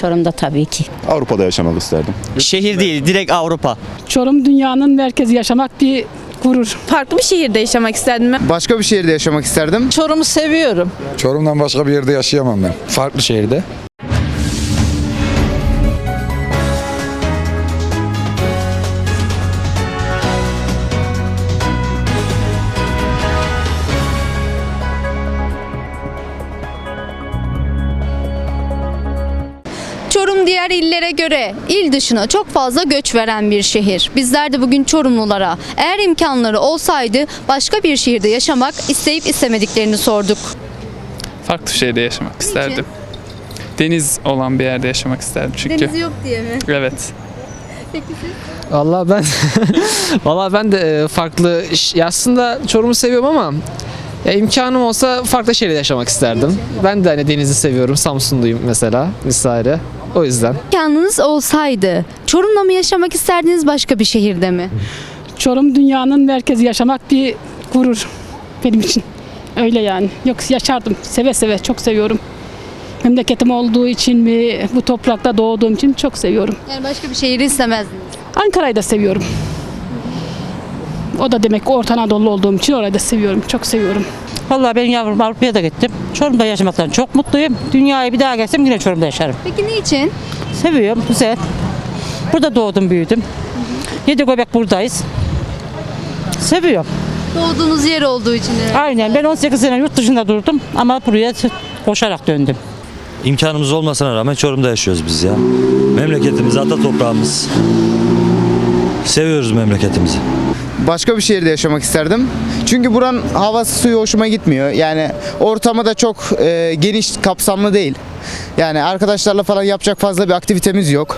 Çorum'da tabii ki. Avrupa'da yaşamak isterdim. Şehir değil, direkt Avrupa. Çorum dünyanın merkezi yaşamak bir gurur. Farklı bir şehirde yaşamak isterdim ben. Başka bir şehirde yaşamak isterdim. Çorum'u seviyorum. Çorum'dan başka bir yerde yaşayamam ben. Farklı şehirde. Diğer illere göre il dışına çok fazla göç veren bir şehir. Bizler de bugün Çorumlulara eğer imkanları olsaydı başka bir şehirde yaşamak isteyip istemediklerini sorduk. Farklı bir şehirde yaşamak isterdim. Deniz olan bir yerde yaşamak isterdim çünkü. yok diye mi? Evet. Valla ben Valla ben de e, farklı ya aslında Çorum'u seviyorum ama ya imkanım olsa farklı şehirde yaşamak isterdim. Ben de hani denizi seviyorum. Samsunluyum mesela vesaire. O yüzden. İmkanınız olsaydı Çorum'da mı yaşamak isterdiniz başka bir şehirde mi? Çorum dünyanın merkezi yaşamak bir gurur benim için. Öyle yani. Yok yaşardım. Seve seve çok seviyorum. Memleketim olduğu için mi, bu toprakta doğduğum için çok seviyorum. Yani başka bir şehri istemezdiniz. Ankara'yı da seviyorum. O da demek Orta Anadolu olduğum için orayı da seviyorum. Çok seviyorum. Vallahi ben yavrum Avrupa'ya da gittim. Çorum'da yaşamaktan çok mutluyum. Dünyaya bir daha gelsem yine Çorum'da yaşarım. Peki niçin? Seviyorum, güzel. Burada doğdum, büyüdüm. Yedi göbek buradayız. Seviyorum. Doğduğunuz yer olduğu için. evet. Aynen. Ben 18 sene yurt dışında durdum ama buraya koşarak döndüm. İmkanımız olmasına rağmen Çorum'da yaşıyoruz biz ya. Memleketimiz, ata toprağımız. Seviyoruz memleketimizi. Başka bir şehirde yaşamak isterdim. Çünkü buranın havası suyu hoşuma gitmiyor. Yani ortamı da çok e, geniş kapsamlı değil. Yani arkadaşlarla falan yapacak fazla bir aktivitemiz yok.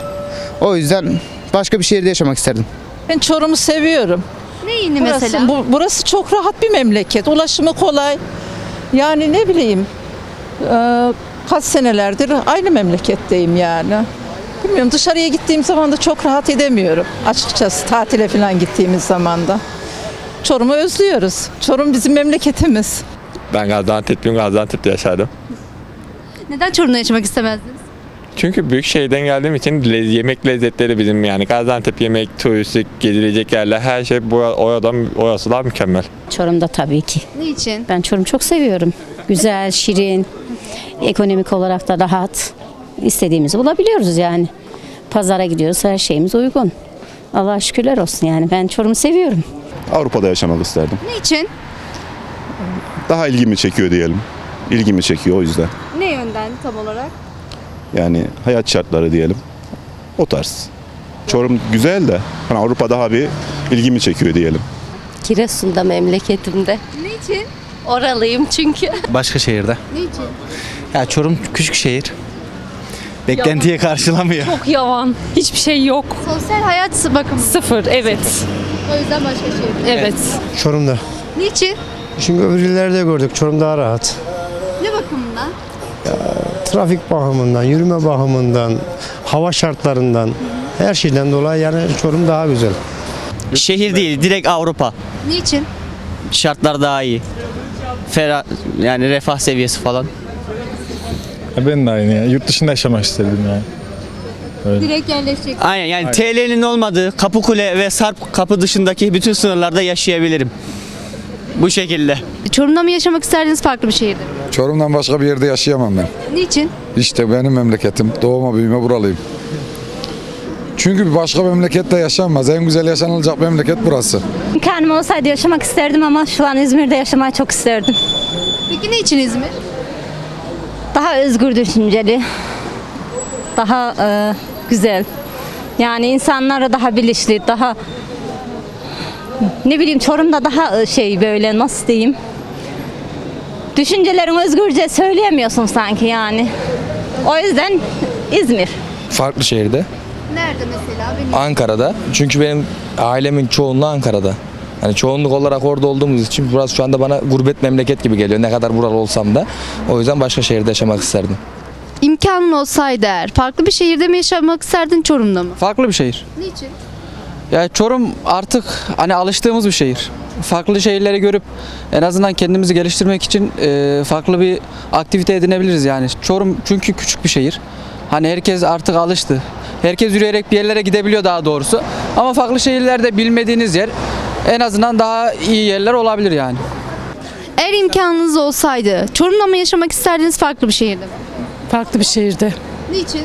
O yüzden başka bir şehirde yaşamak isterdim. Ben Çorum'u seviyorum. Neyini Burası, mesela? bu- burası çok rahat bir memleket. Ulaşımı kolay. Yani ne bileyim e, kaç senelerdir aynı memleketteyim yani. Bilmiyorum dışarıya gittiğim zaman da çok rahat edemiyorum. Açıkçası tatile falan gittiğimiz zaman da. Çorum'u özlüyoruz. Çorum bizim memleketimiz. Ben Gaziantep'liyim. Gaziantep'te yaşardım. Neden Çorum'da yaşamak istemezdiniz? Çünkü büyük şehirden geldiğim için le- yemek lezzetleri bizim yani Gaziantep yemek, turistik, gezilecek yerler her şey bu oradan orası daha mükemmel. Çorum'da tabii ki. Niçin? Ben Çorum'u çok seviyorum. Güzel, şirin, ekonomik olarak da rahat. İstediğimizi bulabiliyoruz yani. Pazara gidiyoruz, her şeyimiz uygun. Allah'a şükürler olsun yani. Ben Çorum'u seviyorum. Avrupa'da yaşamak isterdim. Niçin? Daha ilgimi çekiyor diyelim. İlgimi çekiyor o yüzden. Ne yönden tam olarak? Yani hayat şartları diyelim. O tarz. Çorum güzel de hani Avrupa daha bir ilgimi çekiyor diyelim. Giresun'da memleketimde. Niçin? Oralıyım çünkü. Başka şehirde. Niçin? Ya Çorum küçük şehir. Beklentiye karşılamıyor. Çok yavan. Hiçbir şey yok. Sosyal hayat bakımı. Sıfır, evet. O yüzden başka şehir. Evet. Çorum'da. Niçin? Çünkü öbür illerde gördük. Çorum daha rahat. Ne bakımından? Trafik bakımından, yürüme bakımından, hava şartlarından, her şeyden dolayı yani Çorum daha güzel. Şehir değil, direkt Avrupa. Niçin? Şartlar daha iyi. Ferah, yani refah seviyesi falan. Ben de aynı ya. Yurt dışında yaşamak isterdim yani. Direkt yerleşecek. Aynen yani TL'nin olmadığı Kapıkule ve Sarp kapı dışındaki bütün sınırlarda yaşayabilirim. Bu şekilde. Çorum'da mı yaşamak isterdiniz farklı bir şehirde mi? Çorum'dan başka bir yerde yaşayamam ben. Niçin? İşte benim memleketim. Doğma büyüme buralıyım. Çünkü bir başka memlekette yaşanmaz. En güzel yaşanılacak memleket burası. İmkanım olsaydı yaşamak isterdim ama şu an İzmir'de yaşamayı çok isterdim. Peki niçin İzmir? Daha özgür düşünceli, daha e, güzel. Yani insanlara daha bilinçli, daha ne bileyim Çorum'da daha e, şey böyle nasıl diyeyim? Düşüncelerini özgürce söyleyemiyorsun sanki yani. O yüzden İzmir. Farklı şehirde. Nerede mesela? Benim Ankara'da. Çünkü benim ailemin çoğunluğu Ankara'da. Hani çoğunluk olarak orada olduğumuz için burası şu anda bana gurbet memleket gibi geliyor. Ne kadar buralı olsam da. O yüzden başka şehirde yaşamak isterdim. İmkanın olsaydı eğer farklı bir şehirde mi yaşamak isterdin Çorum'da mı? Farklı bir şehir. Niçin? Ya Çorum artık hani alıştığımız bir şehir. Farklı şehirleri görüp en azından kendimizi geliştirmek için e, farklı bir aktivite edinebiliriz yani. Çorum çünkü küçük bir şehir. Hani herkes artık alıştı. Herkes yürüyerek bir yerlere gidebiliyor daha doğrusu. Ama farklı şehirlerde bilmediğiniz yer en azından daha iyi yerler olabilir yani. Eğer imkanınız olsaydı Çorum'da mı yaşamak isterdiniz farklı bir şehirde mi? Farklı bir şehirde. Niçin?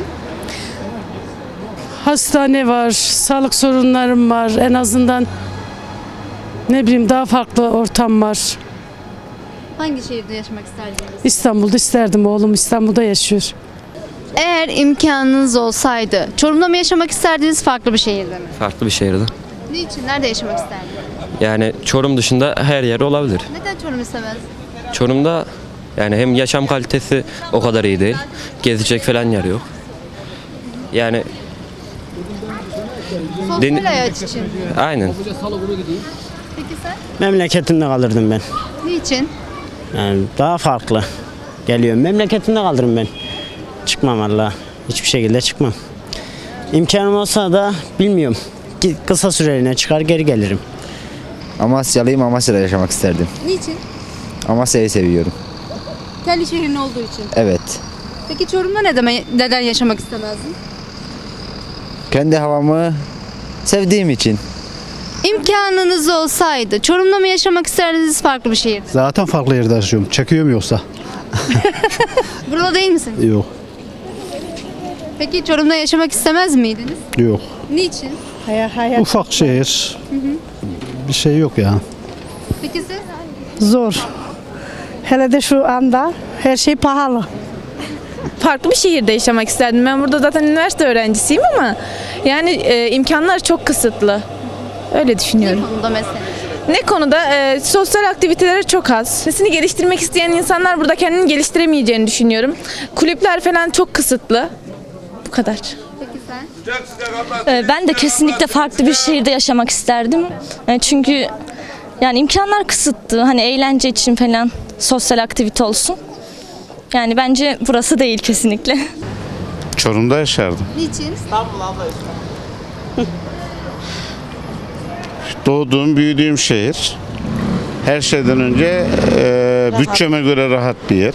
Hastane var, sağlık sorunlarım var. En azından ne bileyim daha farklı ortam var. Hangi şehirde yaşamak isterdiniz? İstanbul'da isterdim oğlum İstanbul'da yaşıyor. Eğer imkanınız olsaydı Çorum'da mı yaşamak isterdiniz farklı bir şehirde mi? Farklı bir şehirde. Niçin? Nerede yaşamak isterdiniz? Yani Çorum dışında her yer olabilir. Neden Çorum istemez? Çorum'da yani hem yaşam kalitesi o kadar iyi değil. Gezecek falan yer yok. Yani Sosyal Den- hayat için. aynen. Peki sen? Memleketimde kalırdım ben. Niçin? Yani daha farklı geliyor. Memleketimde kalırım ben. Çıkmam valla. Hiçbir şekilde çıkmam. İmkanım olsa da bilmiyorum. Kısa süreliğine çıkar geri gelirim. Amasyalıyım Amasya'da yaşamak isterdim. Niçin? Amasya'yı seviyorum. Kendi şehrin olduğu için. Evet. Peki Çorum'da ne deme, neden yaşamak istemezdin? Kendi havamı sevdiğim için. İmkanınız olsaydı Çorum'da mı yaşamak isterdiniz farklı bir şehirde? Zaten farklı yerde yaşıyorum. Çekiyorum yoksa? Burada değil misin? Yok. Peki Çorum'da yaşamak istemez miydiniz? Yok. Niçin? Ufak şehir. Bir şey yok ya. Peki siz? Zor. Hele de şu anda her şey pahalı. Farklı bir şehirde yaşamak isterdim. Ben burada zaten üniversite öğrencisiyim ama yani e, imkanlar çok kısıtlı. Öyle Ne düşünüyorum. konuda mesela? Ne konuda? E, sosyal aktiviteler çok az. Sesini geliştirmek isteyen insanlar burada kendini geliştiremeyeceğini düşünüyorum. Kulüpler falan çok kısıtlı. Bu kadar. Sen? Ee, Ben de kesinlikle farklı bir şehirde yaşamak isterdim. Ee, Çünkü yani imkanlar kısıtlı. Hani eğlence için falan sosyal aktivite olsun. Yani bence burası değil kesinlikle. Çorum'da yaşardım. Niçin? Doğduğum, büyüdüğüm şehir. Her şeyden önce e, bütçeme göre rahat bir yer.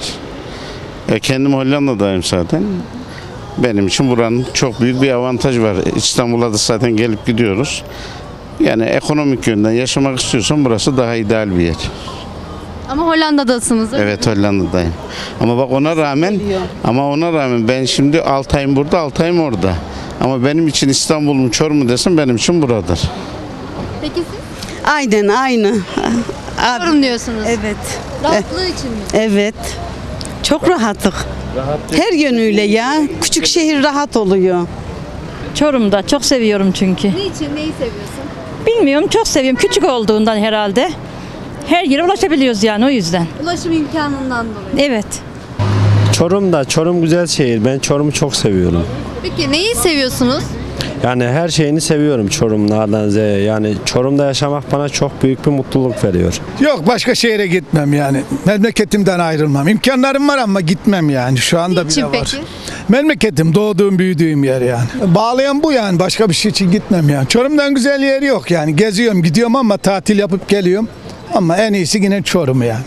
E, kendim Hollanda'dayım zaten. Benim için buranın çok büyük bir avantajı var. İstanbul'a da zaten gelip gidiyoruz. Yani ekonomik yönden yaşamak istiyorsan burası daha ideal bir yer. Ama Hollanda'dasınız. değil mi? Evet Hollanda'dayım. Ama bak ona rağmen ama ona rağmen ben şimdi 6 ayım burada 6 ayım orada. Ama benim için İstanbul mu Çorum mu desem benim için buradır. Peki siz? Aynen aynı. Çorum diyorsunuz. Evet. Rahatlığı için mi? Evet. Çok rahatlık. Her yönüyle ya. Küçük şehir rahat oluyor. Çorum'da çok seviyorum çünkü. Niçin? Neyi seviyorsun? Bilmiyorum çok seviyorum. Küçük olduğundan herhalde. Her yere ulaşabiliyoruz yani o yüzden. Ulaşım imkanından dolayı. Evet. Çorum'da. Çorum güzel şehir. Ben Çorum'u çok seviyorum. Peki neyi seviyorsunuz? Yani her şeyini seviyorum Çorum'un A'dan Z'ye. Yani Çorum'da yaşamak bana çok büyük bir mutluluk veriyor. Yok başka şehre gitmem yani. Memleketimden ayrılmam. İmkanlarım var ama gitmem yani. Şu anda Niçin bile var. peki? Memleketim, doğduğum, büyüdüğüm yer yani. Bağlayan bu yani. Başka bir şey için gitmem yani. Çorum'dan güzel yer yok yani. Geziyorum, gidiyorum ama tatil yapıp geliyorum. Ama en iyisi yine Çorum yani.